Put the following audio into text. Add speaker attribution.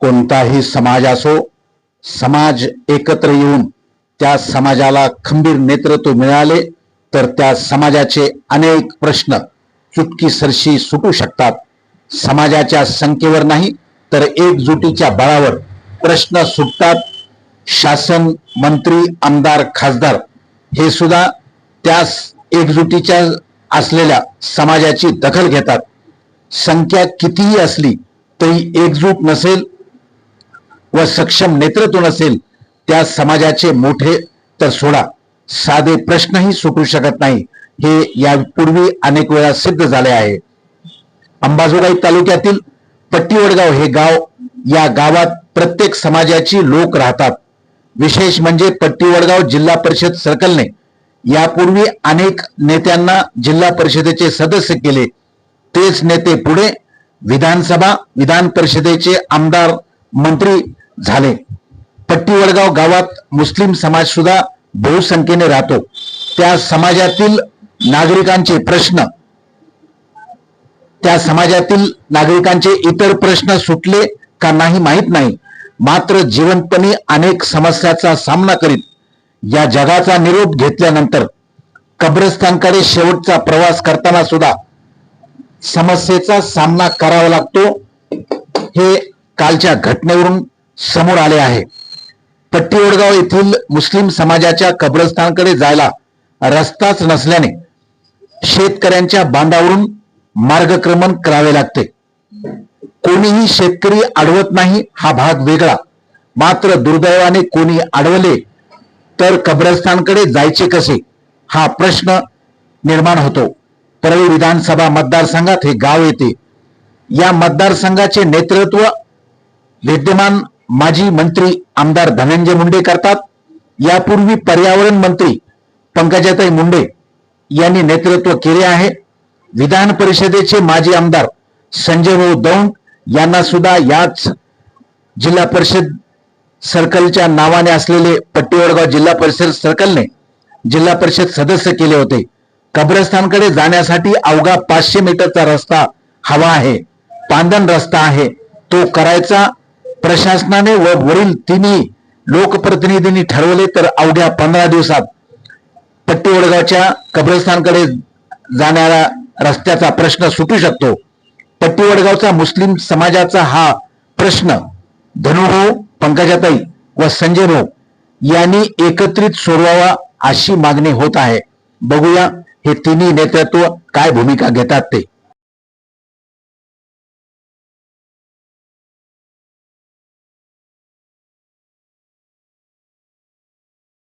Speaker 1: कोणताही समाज असो समाज एकत्र येऊन त्या समाजाला खंबीर नेतृत्व मिळाले तर त्या समाजाचे अनेक प्रश्न चुटकीसरशी सुटू शकतात. समाजाच्या संख्येवर नाही तर एकजुटीच्या बळावर प्रश्न सुटतात. शासन मंत्री आमदार खासदार हे सुद्धा त्या एकजुटीच्या असलेल्या समाजाची दखल घेतात. संख्या कितीही असली तरी एकजूट नसेल व सक्षम नेतृत्व नसेल त्या समाजाचे मोठे तर सोडा. साधे प्रश्नही सुटू शकत नाही. हे यापूर्वी अनेक वेळा सिद्ध झाले आहे. अंबाजोगाई तालुक्यातील पट्टीवडगाव हे गाव या गावात प्रत्येक समाजाची लोक राहतात. विशेष म्हणजे पट्टीवडगाव जिल्हा परिषद सर्कलने यापूर्वी अनेक नेत्यांना जिल्हा परिषदेचे सदस्य केले. तेच नेते पुढे विधानसभा विधान परिषदेचे आमदार मंत्री झाले. पट्टीवडगाव गावात मुस्लिम समाज सुद्धा बहुसंख्येने राहतो. त्या समाजातील नागरिकांचे प्रश्न त्या समाजातील नागरिकांचे इतर प्रश्न सुटले का नाही माहीत नाही. मात्र जिवंतपणे अनेक समस्याचा सामना करीत या जगाचा निरोप घेतल्यानंतर कब्रस्तानकडे शेवटचा प्रवास करताना सुद्धा समस्येचा सामना करावा लागतो. हे कालच्या घटनेवरून समोर आले आहे. पट्टीवडगाव येथील मुस्लिम समाजाच्या कब्रस्थानकडे जायला रस्ताच नसल्याने शेतकऱ्यांच्या बांधावरून मार्गक्रमण करावे लागते. कोणीही शेतकरी अडवत नाही हा भाग वेगळा. मात्र दुर्दैवाने कोणी अडवले तर कब्रस्थानकडे जायचे कसे हा प्रश्न निर्माण होतो. परळी विधानसभा मतदारसंघात हे गाव येते. या मतदारसंघाचे नेतृत्व विद्यमान माजी मंत्री आमदार धनंजय मुंडे करतात. यापूर्वी पर्यावरण मंत्री पंकजाताई मुंडे यांनी नेतृत्व केले आहे. विधान परिषदेचे माजी आमदार संजय भाऊ दौंड यांना सुद्धा याच जिल्हा परिषद सर्कलच्या नावाने असलेले पट्टीवडगाव जिल्हा परिषद सर्कलने जिल्हा परिषद सदस्य केले होते. कब्रस्थानकडे जाण्यासाठी अवघा पाचशे मीटरचा रस्ता हवा आहे. पांदन रस्ता आहे. तो करायचा प्रशासनाने व वरील तिन्ही लोकप्रतिनिधींनी ठरवले तर अवघ्या पंधरा दिवसात पट्टी वडगावच्या कब्रस्तानकडे जाणाऱ्या रस्त्याचा प्रश्न सुटू शकतो. पट्टी वडगावचा मुस्लिम समाजाचा हा प्रश्न धनुभाऊ पंकजाताई व संजय भाऊ यांनी एकत्रित सोडवावा अशी मागणी होत आहे. बघूया हे तिन्ही नेतृत्व काय भूमिका घेतात ते.